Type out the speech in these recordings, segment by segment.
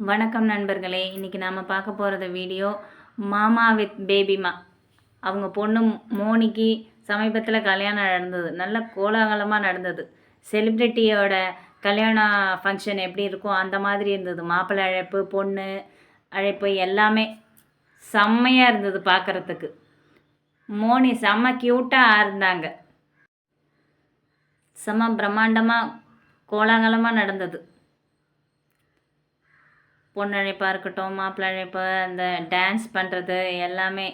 வணக்கம் நண்பர்களே. இன்றைக்கி நாம் பார்க்க போகிறது வீடியோ மாமா வித் பேபிமா அவங்க பொண்ணு மோனிக்கு சமீபத்தில் கல்யாணம் நடந்தது. நல்ல கோலாகலமாக நடந்தது. செலிப்ரிட்டியோட கல்யாண ஃபங்க்ஷன் எப்படி இருக்கும் அந்த மாதிரி இருந்தது. மாப்பிள்ளை அழைப்பு பொண்ணு அழைப்பு எல்லாமே செம்மையாக இருந்தது பார்க்குறதுக்கு. மோனி செம்ம க்யூட்டாக இருந்தாங்க. செம்ம பிரம்மாண்டமாக கோலாகலமாக நடந்தது. பொண்ணு அழைப்பாக இருக்கட்டும் மாப்பிள்ளை அழைப்பு அந்த டான்ஸ் பண்ணுறது எல்லாமே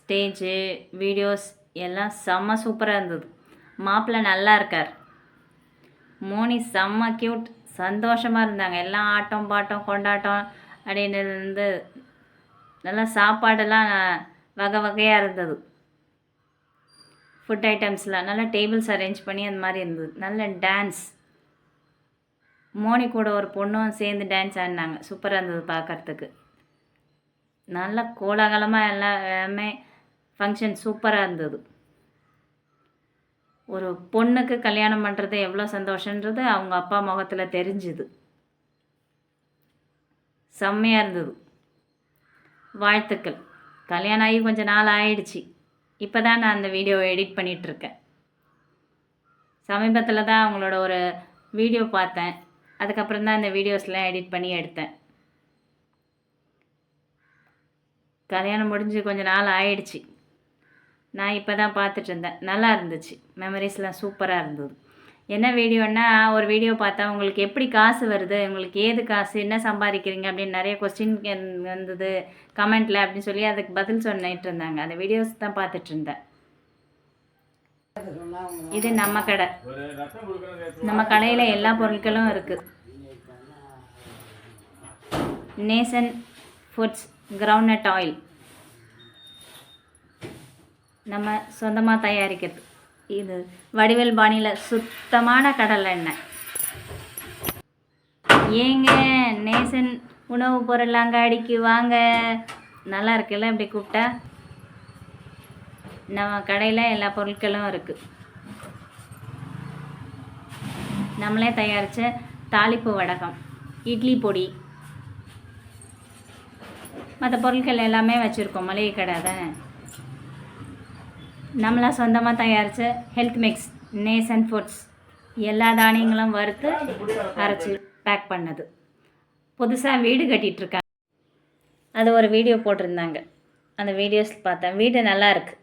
ஸ்டேஜு வீடியோஸ் எல்லாம் செம்ம சூப்பராக இருந்தது. மாப்பிள்ளை நல்லா இருக்கார். மோனி செம்ம க்யூட் சந்தோஷமாக இருந்தாங்க. எல்லாம் ஆட்டம் பாட்டம் கொண்டாட்டம் அப்படின்னு இருந்து நல்லா சாப்பாடெல்லாம் வகை வகையாக இருந்தது. ஃபுட் ஐட்டம்ஸ்லாம் நல்லா டேபிள்ஸ் அரேஞ்ச் பண்ணி அந்த மாதிரி இருந்தது. நல்ல டான்ஸ் மோனி கூட ஒரு பொண்ணும் சேர்ந்து டான்ஸ் ஆடினாங்க. சூப்பராக இருந்தது பார்க்குறதுக்கு. நல்ல கோலாகலமாக எல்லாமே ஃபங்க்ஷன் சூப்பராக இருந்தது. ஒரு பொண்ணுக்கு கல்யாணம் பண்ணுறது எவ்வளோ சந்தோஷன்றது அவங்க அப்பா முகத்தில் தெரிஞ்சுது. செம்மையாக இருந்தது. வாழ்த்துக்கள். கல்யாணம் ஆகி கொஞ்சம் நாள் ஆயிடுச்சு. இப்போ தான் நான் அந்த வீடியோவை எடிட் பண்ணிகிட்ருக்கேன் சமீபத்தில் தான் அவங்களோட ஒரு வீடியோ பார்த்தேன். அதுக்கப்புறம் தான் இந்த வீடியோஸ்லாம் எடிட் பண்ணி எடுத்தேன். கல்யாணம் முடிஞ்சு கொஞ்ச நாள் ஆயிடுச்சு. நான் இப்போ தான் பார்த்துட்டு இருந்தேன். நல்லா இருந்துச்சு. மெமரிஸ்லாம் சூப்பராக இருந்தது. என்ன வீடியோன்னா ஒரு வீடியோ பார்த்தா உங்களுக்கு எப்படி காசு வருது உங்களுக்கு ஏது காசு என்ன சம்பாதிக்கிறீங்க அப்படின்னு நிறைய கொஸ்டின் வந்தது கமெண்ட்டில் அப்படின்னு சொல்லி அதுக்கு பதில் சொன்னிட்டு இருந்தாங்க. அந்த வீடியோஸ் தான் பார்த்துட்டு இருந்தேன். இது நம்ம கடை. நம்ம கடையில் எல்லா பொருட்களும் இருக்குது நேசன் ஃபுட்ஸ் கிரவுண்ட்நட் ஆயில் நம்ம சொந்தமாக தயாரிக்கிறது. இது வடிவேல் பாணியில் சுத்தமான கடலை எண்ணெய். ஏங்க நேசன் உணவுப் பொருள் அங்காடிக்கு வாங்க. நல்லா இருக்குல்ல இப்படி கூப்பிட்டா? நம்ம கடையில் எல்லா பொருட்களும் இருக்குது நம்மளே தயாரித்த தாளிப்பு வடகம் இட்லி பொடி. மற்ற பொருட்கள் எல்லாமே வச்சுருக்கோம் மளிகை கடை தானே நம்மளாக சொந்தமாக தயாரித்த ஹெல்த் மிக்ஸ் நேசன் ஃபுட்ஸ் எல்லா தானியங்களும் வறுத்து அரைச்சி பேக் பண்ணது. புதுசாக வீடு கட்டிகிட்ருக்காங்க அது ஒரு வீடியோ போட்டிருந்தாங்க. அந்த வீடியோஸ் பார்த்தேன். வீடு நல்லா இருக்குது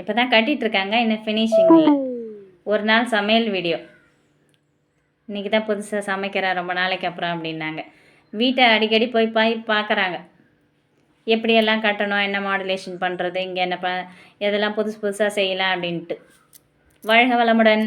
இப்போ தான் கட்டிகிட்ருக்காங்க இன்னும் ஃபினிஷிங் இல்லை ஒரு நாள் சமையல் வீடியோ இன்றைக்கி தான் புதுசாக சமைக்கிறேன் ரொம்ப நாளைக்கு அப்புறம் அப்படின்னாங்க. வீட்டை அடிக்கடி போய் போய் பார்க்குறாங்க எப்படியெல்லாம் கட்டணும் என்ன மாடுலேஷன் பண்ணுறது இங்கே என்ன ப எதெல்லாம் புதுசு புதுசாக செய்யலாம் அப்படின்ட்டு. வாழ்க வளமுடன்.